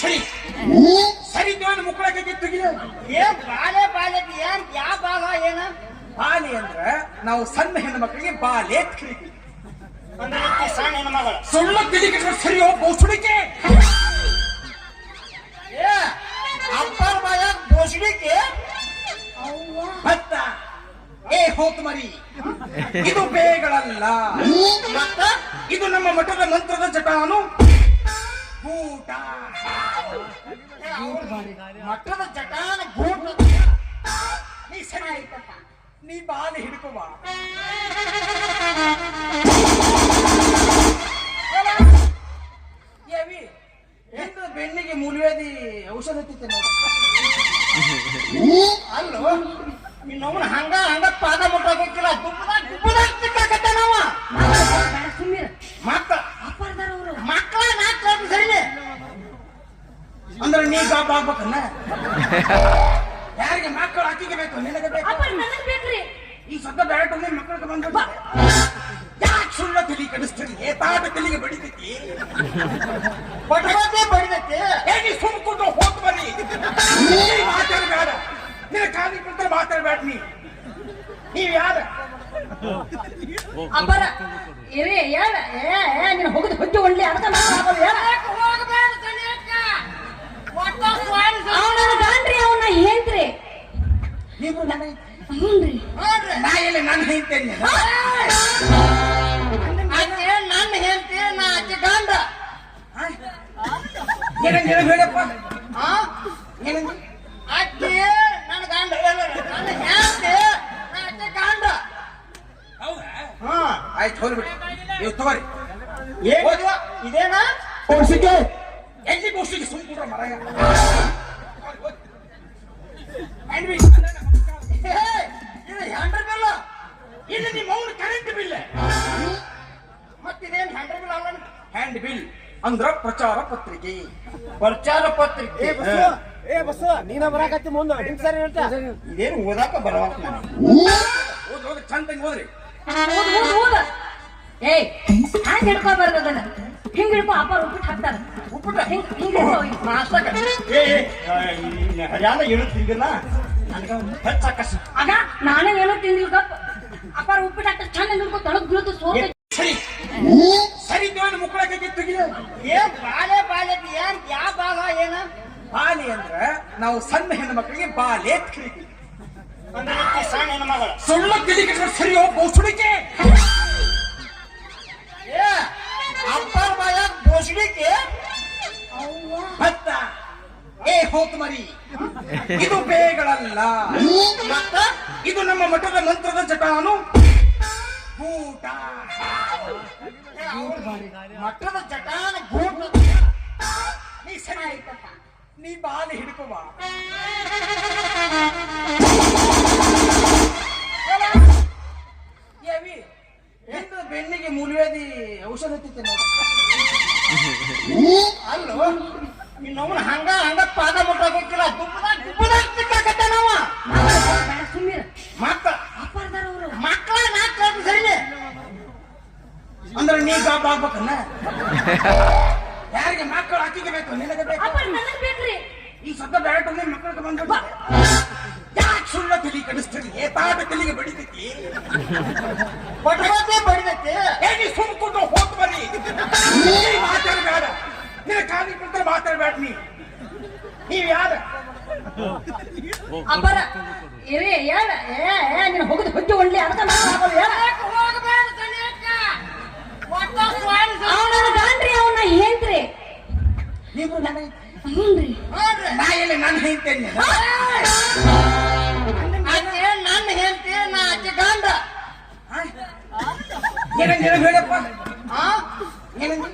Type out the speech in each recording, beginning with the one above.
ಸರಿ. ಸರಿ ದೇವನ ಮುಕ್ಕಳಕ್ಕೆ ತೆಗಿಲ ಏನ್ ಬಾಲೆ ಬಾಲೆ ಏನ್ ಯಾವ ಬಾಲ ಏನ? ಬಾಲೆ ಅಂದ್ರ ನಾವು ಸಣ್ಣ ಹೆಣ್ಣು ಮಕ್ಕಳಿಗೆ ಬಾಲೆ ಅಂತ ಕರೀತೀವಿ. ಸಣ್ಣ ಹೆಣ್ಮಗಳು ಸುಳ್ಳ ತೆಲಿಗೆ ಸರಿಯೋ ಬೋಸುಡಿಕೆ ಏ ಅಪ್ಪರ ಬಾಯಾಗ ಬೋಸಡಿಕೆ ಭತ್ತ. ಏ ಹೋತ್ ಮರಿ. ಇದು ಬೇಗಳಲ್ಲ. ಮತ್ತ ಇದು ನಮ್ಮ ಮಠದ ಮಂತ್ರದ ಜಟಾನು. ಊಟ. ಮಟ್ಟದ ಜಟಾನ ಗೂಟ. ನೀ ಸರಿ ನೀ ಬಾಲ ಹಿಡ್ಕೋ ಬಾ. ಏವಿ ಬೆಣ್ಣಿಗೆ ಮುಳುವೇದಿ ಔಷಧ ಹತ್ತಿತ್ತೆ ನೋಡಿ. ಅಲ್ಲೋ ಇನ್ನೊಮ್ಮನ ಹಂಗ ಹಂಗ ಪಾದ ಮುಟ್ಟಬೇಕಿಲ್ಲ ದುಬ್ಬದ ದುಬ್ಬದ ಸಿಕ್ಕಾಕತ್ತ ನಾವ ಮತ್ತ ಅಂದ್ರೆ ನೀ ಜಾಬ್ ಆಗ್ಬೇಕನ್ನ? ಯಾರಿಗೆ ಮಕ್ಕಳು ಅಕ್ಕಿಗೆ ಬೇಕು ನಿನಗೆ ಬೇಕು? ಈ ಸದ್ದ ಬ್ಯಾಟ್ ಒಮ್ಮೆ ಮಕ್ಕಳಿಗೆ ಬಂದ ಯಾಕೆ ಸುಳ್ಳ ತಲಿ ಕಡಿಸ್ತೀರಿ ಏತಾಟ ತಲಿಗೆ ಬಡಿತೈತಿ? ಪಟಪಟೆ ಬಡಿದೈತಿ ಹೇಗೆ ಸುಮ್ಕೊಂಡು ಹೋಗ್ ಬನ್ನಿ? ಮಾತಾಡಬೇಡ. ನಿನ್ನ ಕಾಲಿ ಕುಂತ ಮಾತಾಡಬೇಡ ನೀ. ನೀವ್ ಯಾರ? ಅಬ್ಬರ ಇರಿ ಹೇಳ ಏ ನೀನು ಹೋಗುದು ಹುಟ್ಟು ಒಳ್ಳೆ ನಾನು ಆಗೋದು ಹೇಳ ಅವನ ಅವನ್ನ ಅವನ ಏನ್ರಿ ನೀವು ನನಗೆ ಹ್ಞೂನ್ರಿ. ನಾ ಎಲ್ಲಿ ನನ್ನ ಹೇಳ್ತೇನೆ. ನನ್ನ ಹೆಂಡತಿ ನಾ ಆಕೆ ಗಂಡ ಏನಂತ ಹೇಳಪ್ಪ. ಆ? ಏನಂತ? ಪ್ರಚಾರ ಪತ್ರಿಕೆ. ಪ್ರಚಾರ ಪತ್ರಿಕೆ. ಏ ಬಸ್ ನೀನ ಬರಾಕತ್ತಿ ಮುಂದ ನಿಮ್ ಸರಿ ಹೇಳ್ತಾ ಇದೇನು ಓದಾಕ ಬರವಂತ ನನಗೆ ಓದ್ ಹೋಗಿ ಚಂದಂಗ್ ಓದ್ರಿ. ಓದ್ ಓದ್ ಓದ್. ಏ ಹ್ಯಾಂಗ ಹಿಡ್ಕೋಬಾರ್ದು ಅದನ್ನ. ಹಿಂಗ್ ಹಿಡ್ಕೊ ಅಪ್ಪ ಉಪ್ಪಿಟ್ಟು ಹಾಕ್ತಾರ. ಉಪ್ಪಿಟ್ಟು? ಹಿಂಗ್ ಹಿಂಗ್ ಹಿಡ್ಕೊ ನಾಷ್ಟಕ ಏ ಹರ್ಯಾಣ ಏನು ತಿಂದಿಲ್ಲ ನನಗೆ ಹೆಚ್ಚ ಆಕರ್ಷ ಆಗ ನಾನೇ ಏನೋ ತಿಂದಿಲ್ ಗಪ್ಪ ಅಪ್ಪ ಉಪ್ಪಿಟ್ಟು ಹಾಕ್ತಾರೆ ಚಂದ ಹಿಡ್ಕೊ ತೊಳಗ್ ಬೀಳುತ್ತೆ ಸೋತ ಸರಿ ಸರಿ ದೇವನ ಮುಕ್ಕಳಕ್ಕೆ ತೆಗಿಲ ಏನ್ ಬಾಲೆ ಬಾಲೆ ಏನ್ ಯಾ ಬಾಲ ಏನ? ಬಾಲೆ ಅಂದ್ರ ನಾವು ಸಣ್ಣ ಹೆಣ್ಣು ಮಕ್ಕಳಿಗೆ ಬಾಲೆ ಅಂತ ಕರೀತೀವಿ. ಅಂದ್ರೆ ಈಕಿ ಸಣ್ಣ ಹೆಣ್ಮಗಳು ಸುಳ್ಳ ತೆಲಿಗೆ ಸರಿಯೋ ಬೋಸುಡಿಕೆ ಏ ಅಪ್ಪರ ಬಾಯಾಗ ಬೋಸಡಿಕೆ ಭತ್ತ. ಏ ಹೋತ್ ಮರಿ. ಇದು ಬೇಗಳಲ್ಲ. ಮತ್ತ ಇದು ನಮ್ಮ ಮಠದ ಮಂತ್ರದ ಜಟಾನು. ಊಟ. ಮಟ್ಟದ ಜಟಾನ ಗೂಟ. ನೀ ಸರಿ ಆಯ್ತಪ್ಪ. ನೀ ಬಾಲ್ ಹಿಡ್ಕೋ ಬಾ ಏವಿ ಎಂತ ಬೆನ್ನಿಗೆ ಮೂಲವ್ಯಾಧಿ ಔಷಧ ಹತ್ತಿತ್ತೆ ನೋಡಿ. ಅಲ್ಲೋ ಇನ್ನೊಮ್ಮನ ಹಂಗ ಹಂಗ ಪಾದ ಮುಟ್ಟಬೇಕಿಲ್ಲ ದುಬ್ಬದಾಗ ದುಬ್ಬದಾಗ ಸಿಕ್ಕಾಕತ್ತ ನಾವ ಸುಮ್ಮನೆ ಮತ್ತ ಅಂದ್ರೆ ನೀ ಜಾಬ್ ಆಗ್ಬೇಕನ್ನ? ಯಾರಿಗೆ ಮಕ್ಕಳು ಅಕ್ಕಿಗೆ ಬೇಕು ನಿನಗೆ ಬೇಕು? ಅಪ್ಪ ನನಗ್ ಬೇಕ್ರಿ. ಈ ಸದ್ದ ಬ್ಯಾಟ್ ಅಂದ್ರೆ ಮಕ್ಕಳಿಗೆ ಬಂದ ಯಾಕೆ ಸುಳ್ಳ ತಲಿ ಕಡಿಸ್ತೀರಿ ಏತಾದ ತಲೆಗೆ ಬಡಿತೈತಿ? ಪಟಪಟೆ ಬಡಿದೈತಿ ಸುಮ್ ಸುಮ್ಕೊಂಡು ಹೋಗ್ ಬನ್ನಿ. ಮಾತಾಡಬೇಡ. ನಿನ್ನ ಕಾಲಿ ಕುಂತ ಮಾತಾಡಬೇಡ ನೀ. ನೀವ್ ಯಾರ? ಅಬ್ಬರ ಇರೇ ಏನ ಏ ಏ ಹೋಗದ ಹೋಗದು ಹೊಟ್ಟೆ ಒಳ್ಳೆ ಅದಕ್ಕ ನಾನು ಆಗೋದು ಹೇಳ ಅವನ ಗಾಂಡ್ರಿ ಅವನ ಏನ್ರಿ ನೀವು ನನ್ನ ಹ್ಞೂನ್ರಿ. ನಾ ಎಲ್ಲಿ ನಾನು ಹೇಳ್ತೇನೆ. ನನ್ನ ನಾ ಆಕೆ ಗಂಡ. ಏನಂತ ಹೇಳಪ್ಪ. ಏನಂತ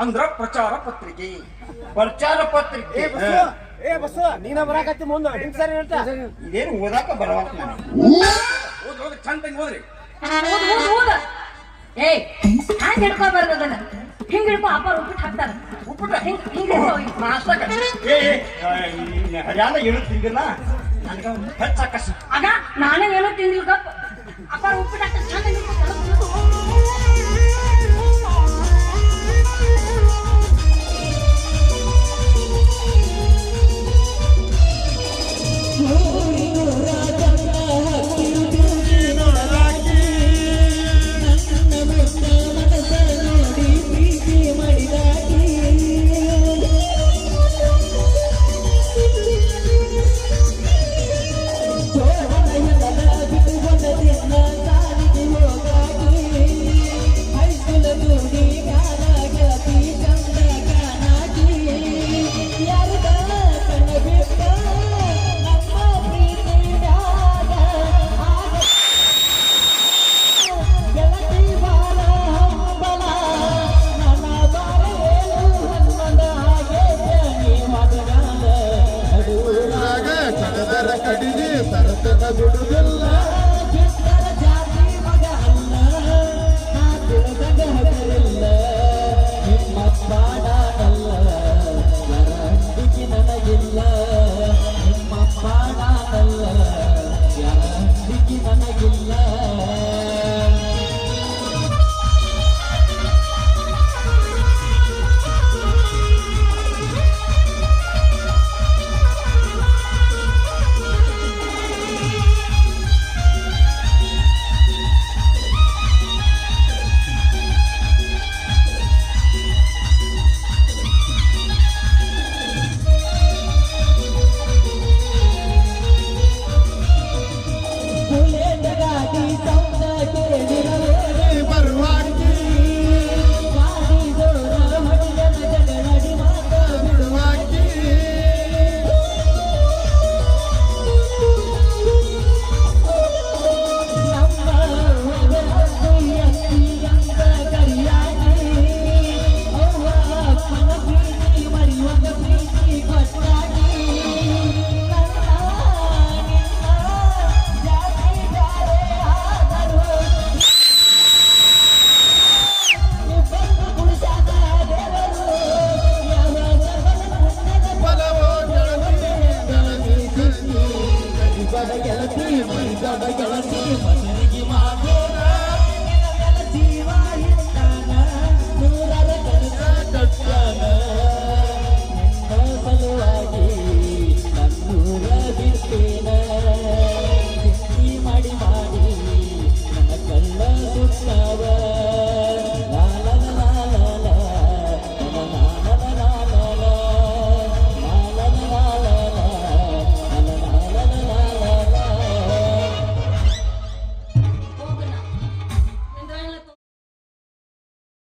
ಅಂದ್ರ ಪ್ರಚಾರ ಪತ್ರಿಕೆ. ಪ್ರಚಾರ ಪತ್ರಿಕೆ. ಏ ಏ ಬಸ್ ನೀನ ಬರಾಕತ್ತಿ ಮುಂದ. ಹಿಂಗ್ ಸರಿ ಹೇಳ್ತ? ಇದೇನು ಓದಾಕ ಬರವತ್ ನನಗೆ ಓದ್ ಓದ್ ಚಂದ ಓದ್ರಿ. ಏಯ್ ಹ್ಯಾಂಗ ಹಿಡ್ಕೋಬಾರ್ದು ಅದನ್ನ? ಹಿಂಗ್ ಹಿಡ್ಕೊ ಅಪ್ಪ ಉಪ್ಪಿಟ್ಟು ಹಾಕ್ತಾರ. ಉಪ್ಪಿಟ್ಟು ಹಿಂಗ್ ಹಿಂಗ್. ನಾಷ್ಟಕ ಏ ಏ, ಹರ್ಯಾಣ ಏನು ತಿಂದಿಲ್ಲ ನನಗೆ ಹೆಚ್ಚಾಕಸ ಆಗ ನಾನೇ ಏನೋ ತಿಂದಿಲ್ಲ ಗಪ್ಪ ಅಪ್ಪ ಉಪ್ಪಿಟ್ಟು ಹಾಕ್ತಾರ ಚಂದ ಹಿಡ್ಕೊ